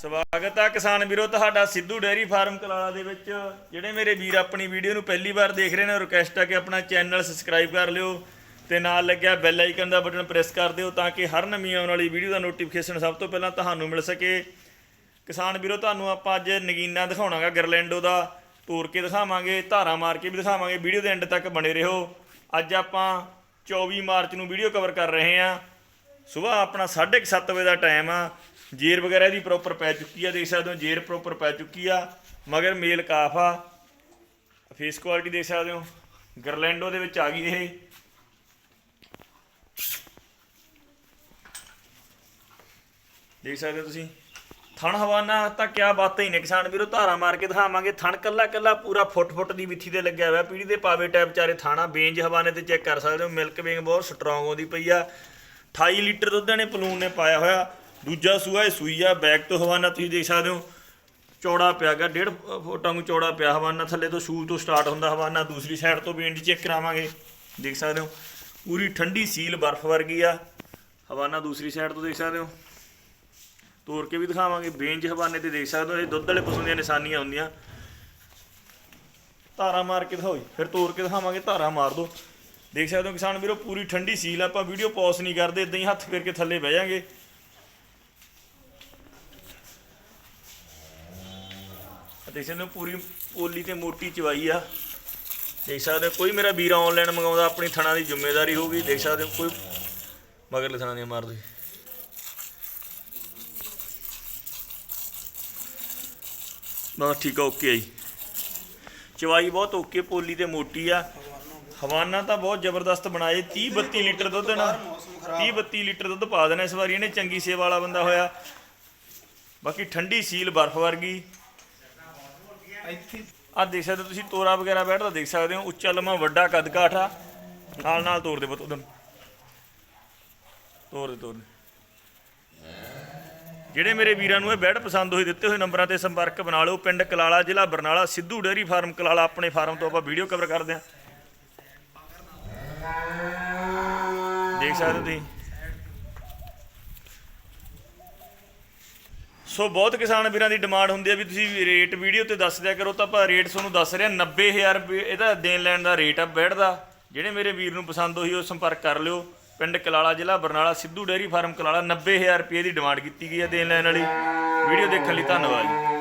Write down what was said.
ਸਵਾਗਤ ਆ ਕਿਸਾਨ ਵੀਰੋ, ਤੁਹਾਡਾ ਸਿੱਧੂ ਡੇਅਰੀ ਫਾਰਮ ਕਲਾਲਾ ਦੇ ਵਿੱਚ। ਜਿਹੜੇ ਮੇਰੇ ਵੀਰ ਆਪਣੀ ਵੀਡੀਓ ਨੂੰ ਪਹਿਲੀ ਵਾਰ ਦੇਖ ਰਹੇ ਨੇ ਰਿਕੁਐਸਟ ਆ ਕਿ ਆਪਣਾ ਚੈਨਲ ਸਬਸਕ੍ਰਾਈਬ ਕਰ ਲਿਓ ਤੇ ਨਾਲ ਲੱਗਿਆ ਬੈਲ ਆਈਕਨ ਦਾ ਬਟਨ ਪ੍ਰੈਸ ਕਰ ਦਿਓ ਤਾਂ ਕਿ ਹਰ ਨਵੀਂ ਆਉਣ ਵਾਲੀ ਵੀਡੀਓ ਦਾ ਨੋਟੀਫਿਕੇਸ਼ਨ ਸਭ ਤੋਂ ਪਹਿਲਾਂ ਤੁਹਾਨੂੰ ਮਿਲ ਸਕੇ। ਕਿਸਾਨ ਵੀਰੋ, ਤੁਹਾਨੂੰ ਆਪਾਂ ਅੱਜ ਨਗੀਨਾ ਦਿਖਾਉਣਾਗਾ, ਗਰਲੈਂਡੋ ਦਾ। ਤੋੜ ਕੇ ਦਿਖਾਵਾਂਗੇ, ਧਾਰਾ ਮਾਰ ਕੇ ਵੀ ਦਿਖਾਵਾਂਗੇ, ਵੀਡੀਓ ਦੇ ਐਂਡ ਤੱਕ ਬਣੇ ਰਹੋ। ਅੱਜ ਆਪਾਂ 24 ਮਾਰਚ ਨੂੰ ਵੀਡੀਓ ਕਵਰ ਕਰ ਰਹੇ ਹਾਂ। ਸਵੇਰ ਆਪਣਾ 7:30 ਵਜੇ ਦਾ ਟਾਈਮ ਆ। ਜੇਰ ਵਗੈਰਾ ਦੀ ਪ੍ਰੋਪਰ ਪੈ ਚੁੱਕੀ ਆ, ਦੇਖ ਸਕਦੇ ਹੋ, ਜੇਰ ਪ੍ਰੋਪਰ ਪੈ ਚੁੱਕੀ ਆ, ਮਗਰ ਮੇਲ ਕਾਫ ਆ। ਫੇਸ ਕੁਆਲਿਟੀ ਦੇਖ ਸਕਦੇ ਹੋ, ਗਰਲੈਂਡੋ ਦੇ ਵਿੱਚ ਆ ਗਈ ਇਹ। ਦੇਖ ਸਕਦੇ ਹੋ ਤੁਸੀਂ, ਥਣ ਹਵਾਨਾ, ਤਾਂ ਕਿਆ ਬਾਤਾਂ ਹੀ ਨੇ ਕਿਸਾਨ ਵੀਰੋ, ਧਾਰਾ ਮਾਰ ਕੇ ਦਿਖਾਵਾਂਗੇ। ਥਣ ਕੱਲਾ ਕੱਲਾ ਪੂਰਾ ਫੁੱਟ ਫੁੱਟ ਦੀ ਵਿੱਥੀ ਤੇ ਲੱਗਿਆ ਹੋਇਆ ਪੀੜੀ ਦੇ ਪਾਵੇ ਟੈਪ ਚਾਰੇ ਥਾਣਾ, ਬੇਂਜ ਹਵਾਨੇ ਤੇ ਚੈੱਕ ਕਰ ਸਕਦੇ ਹੋ, ਮਿਲਕ ਵਿੰਗ ਬਹੁਤ ਸਟਰੋਂਗ ਆਉਂਦੀ ਪਈ ਆ। 28 ਲੀਟਰ ਦੁੱਧ ਨੇ ਪਲੂਨ ਨੇ ਪਾਇਆ ਹੋਇਆ। ਦੂਜਾ ਸੂਆ, ਇਹ ਸੂਈ ਆ ਬੈਕ ਤੋਂ ਹਵਾਨਾ ਤੁਸੀਂ ਦੇਖ ਸਕਦੇ ਹੋ। ਚੌੜਾ ਪਿਆ ਗਿਆ ਡੇਢ ਫੁੱਟਾਂ ਨੂੰ ਚੌੜਾ ਪਿਆ ਹਵਾਨਾ, ਥੱਲੇ ਤੋਂ ਸ਼ੂਲ ਤੋਂ ਸਟਾਰਟ ਹੁੰਦਾ ਹਵਾਨਾ, ਦੂਸਰੀ ਸਾਈਡ ਤੋਂ ਬੇਂਜ ਚੈੱਕ ਕਰਾਵਾਂਗੇ, ਦੇਖ ਸਕਦੇ ਹੋ। ਪੂਰੀ ਠੰਡੀ ਸੀਲ ਬਰਫ਼ ਵਰਗੀ ਆ, ਹਵਾਨਾ ਦੂਸਰੀ ਸਾਈਡ ਤੋਂ ਦੇਖ ਸਕਦੇ ਹੋ। ਤੋੜ ਕੇ ਵੀ ਦਿਖਾਵਾਂਗੇ, ਬੇਂਜ ਹਵਾਨੇ ਤੇ ਦੇਖ ਸਕਦੇ ਹੋ, ਇਹ ਦੁੱਧ ਵਾਲੇ ਪਸ਼ੂ ਦੀਆਂ ਨਿਸ਼ਾਨੀਆਂ ਹੁੰਦੀਆਂ। ਧਾਰਾ ਮਾਰ ਕੇ ਦਿਖਾਓ ਫਿਰ ਤੋੜ ਕੇ ਦਿਖਾਵਾਂਗੇ, ਧਾਰਾ ਮਾਰ ਦੋ ਦੇਖ ਸਕਦੇ ਹੋ ਕਿਸਾਨ ਵੀਰੋ, ਪੂਰੀ ਠੰਡੀ ਸੀਲ ਆਪਾਂ ਵੀਡੀਓ ਪੌਸ ਨਹੀਂ ਕਰਦੇ, ਇਦਾਂ ਹੀ ਹੱਥ ਫੇਰ ਕੇ ਥੱਲੇ ਬਹਿ ਜਾਾਂਗੇ। ਦੇਖ ਸਕਦੇ ਹੋ ਪੂਰੀ ਪੋਲੀ ਤੇ ਮੋਟੀ ਚਵਾਈ ਆ। ਦੇਖ ਸਕਦੇ ਹੋ ਕੋਈ ਮੇਰਾ ਵੀਰ ਆਨਲਾਈਨ ਮੰਗਾਉਂਦਾ, ਆਪਣੀ ਥਣਾ ਦੀ ਜ਼ਿੰਮੇਵਾਰੀ ਹੋਊਗੀ। ਦੇਖ ਸਕਦੇ ਹੋ ਕੋਈ ਮਗਰ ਥਣਾ ਨਹੀਂ ਮਾਰਦੇ। ਬਸ ਠੀਕ ਆ ਓਕੇ ਆ ਜੀ। ਚਵਾਈ ਬਹੁਤ ਓਕੇ ਪੋਲੀ ਤੇ ਮੋਟੀ ਆ। ਹਵਾਨਾ ਤਾਂ ਬਹੁਤ ਜ਼ਬਰਦਸਤ ਬਣਾਏ। 30 32 ਲੀਟਰ ਦੁੱਧ ਨਾ 30 32 ਲੀਟਰ ਦੁੱਧ ਪਾ ਦੇਣਾ ਇਸ ਵਾਰੀ। ਇਹਨੇ ਚੰਗੀ ਸੇਵਾ ਵਾਲਾ ਬੰਦਾ ਹੋਇਆ। ਬਾਕੀ ਠੰਡੀ ਸੀਲ ਬਰਫ਼ ਵਰਗੀ। ਇੱਥੇ ਆ ਦੇਖ ਸਕਦੇ ਹੋ ਤੁਸੀਂ, ਤੋਰਾ ਵਗੈਰਾ ਬੈਠਦਾ, ਦੇਖ ਸਕਦੇ ਹੋ, ਉੱਚਾ, ਲੰਮਾ, ਵੱਡਾ ਕੱਦ ਕਾਠ। ਨਾਲ ਨਾਲ ਤੋੜ ਦੇ ਪੁੱਤ ਉਦੋਂ ਤੋੜ ਦੇ ਤੋੜ ਦੇ। ਜਿਹੜੇ ਮੇਰੇ ਵੀਰਾਂ ਨੂੰ ਇਹ ਬੈਡ ਪਸੰਦ ਹੋਏ, ਦਿੱਤੇ ਹੋਏ ਨੰਬਰਾਂ ਤੇ ਸੰਪਰਕ ਬਣਾ ਲਓ। ਪਿੰਡ ਕਲਾਲਾ, ਜ਼ਿਲ੍ਹਾ ਬਰਨਾਲਾ, ਸਿੱਧੂ ਡੇਅਰੀ ਫਾਰਮ ਕਲਾਲਾ, ਆਪਣੇ ਫਾਰਮ ਤੋਂ ਆਪਾਂ ਵੀਡੀਓ ਕਵਰ ਕਰਦੇ ਹਾਂ। ਦੇਖ ਸਕਦੇ ਹੋ ਤੁਸੀਂ। ਸੋ ਬਹੁਤ ਕਿਸਾਨ ਵੀਰਾਂ ਦੀ ਡਿਮਾਂਡ ਹੁੰਦੀ ਹੈ ਵੀ ਤੁਸੀਂ ਰੇਟ ਵੀਡੀਓ ਤੇ ਦੱਸ ਦਿਆ ਕਰੋ ਤਾਂ ਆਪਾਂ ਰੇਟ ਤੁਹਾਨੂੰ ਦੱਸ ਰਿਹਾ 90000 ਰੁਪਏ ਇਹਦਾ ਦੇਣ ਲੈਣ ਦਾ ਰੇਟ ਆ ਬੈਡ ਦਾ ਜਿਹੜੇ ਮੇਰੇ ਵੀਰ ਨੂੰ ਪਸੰਦ ਹੋਈ ਉਹ ਸੰਪਰਕ ਕਰ ਲਿਓ। ਪਿੰਡ ਕਲਾਲਾ ਜ਼ਿਲ੍ਹਾ ਬਰਨਾਲਾ, ਸਿੱਧੂ ਡੇਅਰੀ ਫਾਰਮ ਕਲਾਲਾ 90000 ਰੁਪਏ ਦੀ ਡਿਮਾਂਡ ਕੀਤੀ ਗਈ ਹੈ ਦੇਣ ਲੈਣ ਵਾਲੀ। ਵੀਡੀਓ ਦੇਖਣ ਲਈ ਧੰਨਵਾਦ ਜੀ।